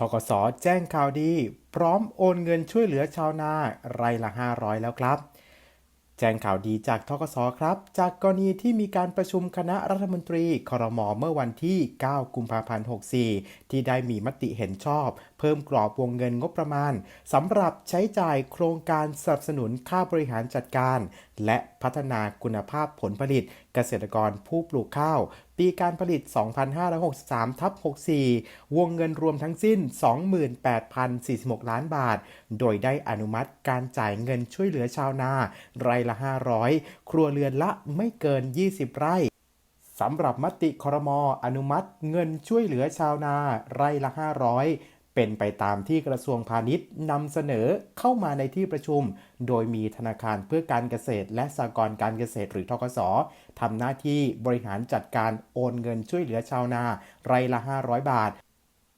ทกสแจ้งข่าวดี พร้อมโอนเงินช่วยเหลือชาวนาไร่ละ 500 แล้วครับ แจ้งข่าวดีจากทกสครับ จากกรณีที่มีการประชุมคณะรัฐมนตรีครมเมื่อวันที่ 9 กุมภาพันธ์ 64 ที่ได้มีมติเห็นชอบ เพิ่มกรอบวงเงินงบประมาณสำหรับใช้จ่ายโครงการสนับสนุนค่าบริหารจัดการ และพัฒนาคุณภาพผลผลิตเกษตรกรผู้ปลูกข้าว ปีการผลิต 2563ทับ64 วงเงินรวมทั้งสิ้น 28,046 ล้านบาท โดยได้อนุมัติการจ่ายเงินช่วยเหลือชาวนา ไรายละ 500 ครัวเรือนละไม่เกิน 20 ไร่สำหรับมติครมอนุมัติเงินช่วยเหลือชาวนา ไร่ละ 500 เป็นไปตามที่กระทรวงพาณิชย์นำเสนอเข้ามาในที่ประชุม โดยมีธนาคารเพื่อการเกษตร และสหกรณ์การเกษตรหรือทกสทำหน้าที่บริหารจัดการโอนเงินช่วยเหลือชาวนาไร่ละ 500 บาท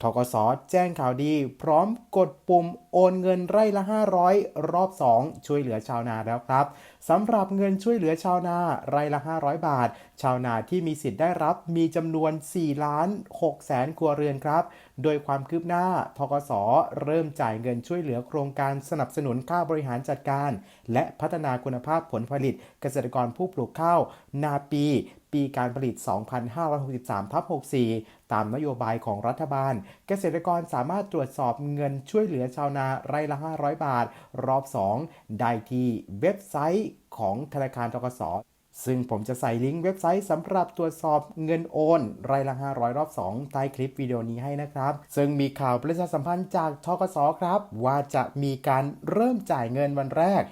ทกสแจ้งข่าวดี พร้อมกดปุ่มโอนเงินไร่ละ 500 รอบ 2 ช่วยเหลือชาวนาแล้วครับสำหรับเงินช่วยเหลือชาวนาไร่ละ 500 บาท ชาวนาที่มีสิทธิ์ได้รับมีจำนวน4ล้าน6แสนครัวเรือนครับโดยความคืบหน้าทกสเริ่มจ่ายเงินช่วยเหลือโครงการสนับสนุนค่าบริหารจัดการ และพัฒนาคุณภาพผลผลิตเกษตรกรผู้ปลูกข้าว นาปีปีการผลิต 2563ทับ64 ตามนโยบายของรัฐบาล เกษตรกรสามารถตรวจสอบเงินช่วยเหลือชาวนาไร่ละ 500 บาท รอบ 2 ได้ที่เว็บไซต์ของธนาคารทกส ซึ่งผมจะใส่ลิงก์เว็บไซต์สำหรับตรวจสอบเงินโอน รายละ 500 รอบ 2 ใต้คลิปวิดีโอนี้ให้นะครับ ซึ่งมีข่าวประชาสัมพันธ์จากทกสครับ ว่าจะมีการเริ่มจ่ายเงินวันแรก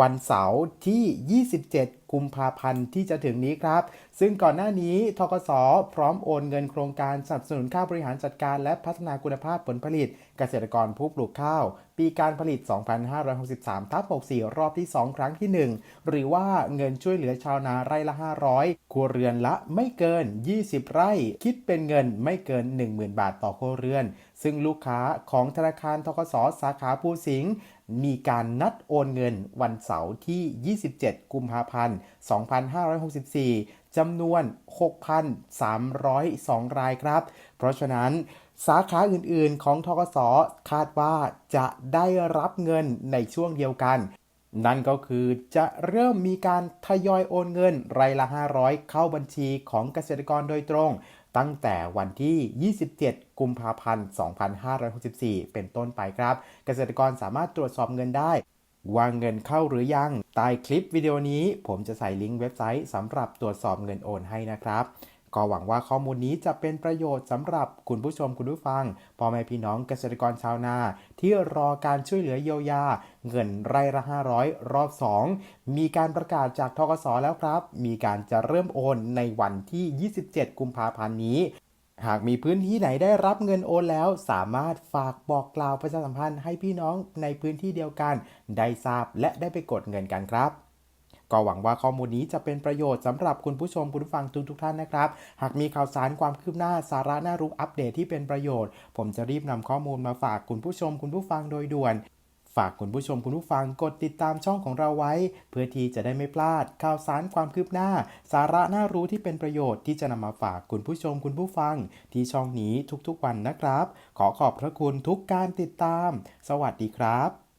วันเสาร์ที่ 27 กุมภาพันธ์ที่จะถึงนี้ครับ ซึ่งก่อนหน้านี้ทกสพร้อมโอนเงินโครงการสนับสนุนค่าบริหารจัดการ และพัฒนาคุณภาพผลผลิต เกษตรกรผู้ปลูกข้าว ปีการผลิต 2563ทับ64 รอบที่ 2 ครั้งที่ 1 หรือว่าเงินช่วยเหลือชาวนาไร่ละ 500 ครัวเรือนละไม่เกิน 20 ไร่ คิดเป็นเงินไม่เกิน 10,000 บาทต่อครัวเรือน ซึ่งลูกค้าของธนาคารทกสสาขาภูสิงห์มีการนัดโอนเงินวันเสาร์ที่ 27 กุมภาพันธ์2564 จำนวน 6,302 รายครับ เพราะฉะนั้นสาขาอื่นๆ ของทกสคาดว่าจะได้รับเงินในช่วงเดียวกัน นั่นก็คือจะเริ่มมีการทยอยโอนเงินรายละ 500 เข้าบัญชีของเกษตรกรโดยตรง ตั้งแต่วันที่ 27 กุมภาพันธ์ 2564 เป็นต้นไปครับ เกษตรกรสามารถตรวจสอบเงินได้ ว่าเงินเข้าหรือยัง ใต้คลิปวิดีโอนี้ผมจะใส่ลิงก์เว็บไซต์สำหรับตรวจสอบเงินโอนให้นะครับ ก็หวังว่าข้อมูลนี้จะเป็นประโยชน์สำหรับคุณผู้ชมคุณผู้ฟังพ่อแม่พี่น้องเกษตรกรชาวนา ที่รอการช่วยเหลือเยียวยา เงินไร่ละ 500 รอบ 2 มีการประกาศจากทกสแล้วครับ มีการจะเริ่มโอนในวันที่ 27 กุมภาพันธ์นี้ หากมีพื้นที่ไหนได้รับเงินโอนแล้ว สามารถฝากบอกกล่าวประชาสัมพันธ์ให้พี่น้องในพื้นที่เดียวกัน ได้ทราบและได้ไปกดเงินกันครับ ก็หวังว่าข้อมูลนี้จะเป็นประโยชน์สำหรับคุณผู้ชมคุณผู้ฟังทุกทุกท่านนะครับ หากมีข่าวสารความคืบหน้าสาระน่ารู้อัปเดตที่เป็นประโยชน์ ผมจะรีบนำข้อมูลมาฝากคุณผู้ชมคุณผู้ฟังโดยด่วน ฝากคุณผู้ชมคุณผู้ฟังกดติดตามช่องของเราไว้ เพื่อที่จะได้ไม่พลาดข่าวสารความคืบหน้า สาระน่ารู้ที่เป็นประโยชน์ที่จะนำมาฝากคุณผู้ชมคุณผู้ฟัง ที่ช่องนี้ทุกๆวันนะครับ ขอขอบพระคุณทุกการติดตาม สวัสดีครับ